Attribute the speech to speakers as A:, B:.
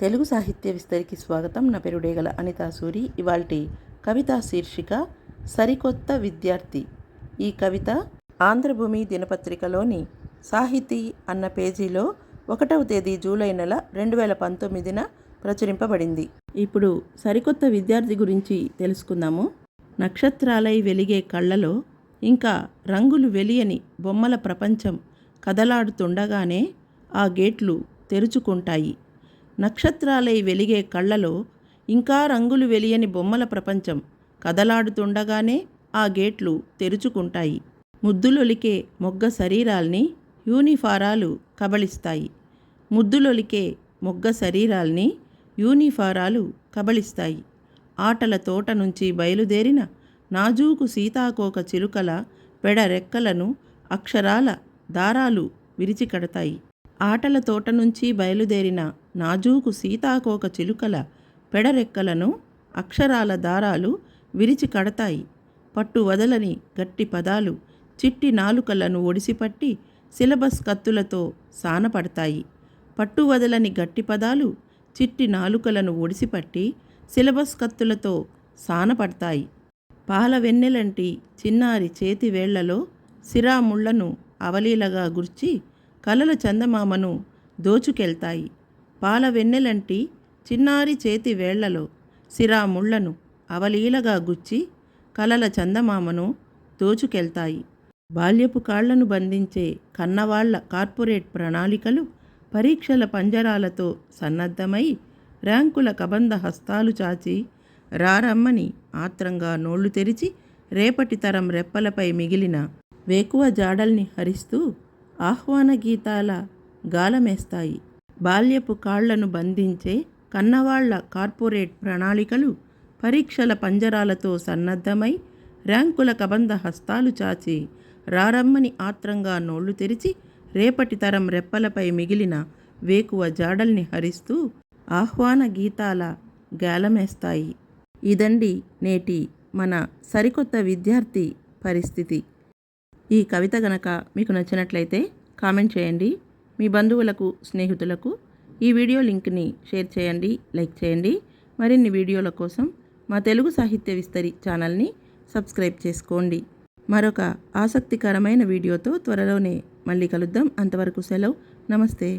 A: తెలుగు సాహిత్య విస్తరికి స్వాగతం. నా పేరు డేగల అనితా సూరి. ఇవాల్టి కవితా శీర్షిక సరికొత్త విద్యార్థి. ఈ కవిత ఆంధ్రభూమి దినపత్రికలోని సాహితీ అన్న పేజీలో ఒకటవ తేదీ జూలై నెల రెండు వేల పంతొమ్మిదిన ప్రచురింపబడింది. ఇప్పుడు సరికొత్త విద్యార్థి గురించి తెలుసుకుందాము. నక్షత్రాలై వెలిగే కళ్ళలో ఇంకా రంగులు వెలియని బొమ్మల ప్రపంచం కదలాడుతుండగానే ఆ గేట్లు తెరుచుకుంటాయి. నక్షత్రాలై వెలిగే కళ్ళలో ఇంకా రంగులు వెలియని బొమ్మల ప్రపంచం కదలాడుతుండగానే ఆ గేట్లు తెరుచుకుంటాయి. ముద్దులొలికే మొగ్గ శరీరాల్ని యూనిఫారాలు కబళిస్తాయి. ముద్దులొలికే మొగ్గ శరీరాల్ని యూనిఫారాలు కబళిస్తాయి. ఆటల తోట నుంచి బయలుదేరిన నాజూకు సీతాకోక చిలుకల పెడ రెక్కలను అక్షరాల దారాలు విరిచికడతాయి. ఆటల తోట నుంచి బయలుదేరిన నాజూకు సీతాకోక చిలుకల పెడరెక్కలను అక్షరాల దారాలు విరిచి కడతాయి. పట్టు వదలని గట్టి పదాలు చిట్టి నాలుకలను ఒడిసిపట్టి సిలబస్ కత్తులతో సానపడతాయి. పట్టు వదలని గట్టి పదాలు చిట్టి నాలుకలను ఒడిసిపట్టి సిలబస్ కత్తులతో సానపడతాయి. పాల వెన్నెలంటి చిన్నారి చేతి వేళ్ళలో సిరాముళ్ళను అవలీలగా గుర్చి కలల చందమామను దోచుకెళ్తాయి. పాల వెన్నెలంటి చిన్నారి చేతి వేళ్ళలో సిరాముళ్ళను అవలీలగా గుచ్చి కలల చందమామను దోచుకెళ్తాయి. బాల్యపు కాళ్ళను బంధించే కన్నవాళ్ళ కార్పొరేట్ ప్రణాళికలు పరీక్షల పంజరాలతో సన్నద్ధమై ర్యాంకుల కబంధ హస్తాలు చాచి రారమ్మని ఆత్రంగా నోళ్ళు తెరిచి రేపటి తరం రెప్పలపై మిగిలిన వేకువ జాడల్ని హరిస్తూ ఆహ్వాన గీతాల గాలమేస్తాయి. బాల్యపు కాళ్ళను బంధించే కన్నవాళ్ళ కార్పొరేట్ ప్రణాళికలు పరీక్షల పంజరాలతో సన్నద్ధమై ర్యాంకుల కబంధ హస్తాలు చాచి రారమ్మని ఆత్రంగా నోళ్ళు తెరిచి రేపటి తరం రెప్పలపై మిగిలిన వేకువ జాడల్ని హరిస్తూ ఆహ్వాన గీతాల గాలమేస్తాయి. ఇదండి నేటి మన సరికొత్త విద్యార్థి పరిస్థితి. ఈ కవిత గనక మీకు నచ్చినట్లయితే కామెంట్ చేయండి. మీ బంధువులకు స్నేహితులకు ఈ వీడియో లింక్ని షేర్ చేయండి లైక్ చేయండి. మరిన్ని వీడియోల కోసం మా తెలుగు సాహిత్య విస్తరి ఛానల్ని సబ్స్క్రైబ్ చేసుకోండి. మరొక ఆసక్తికరమైన వీడియోతో త్వరలోనే మళ్ళీ కలుద్దాం. అంతవరకు సెలవు. నమస్తే.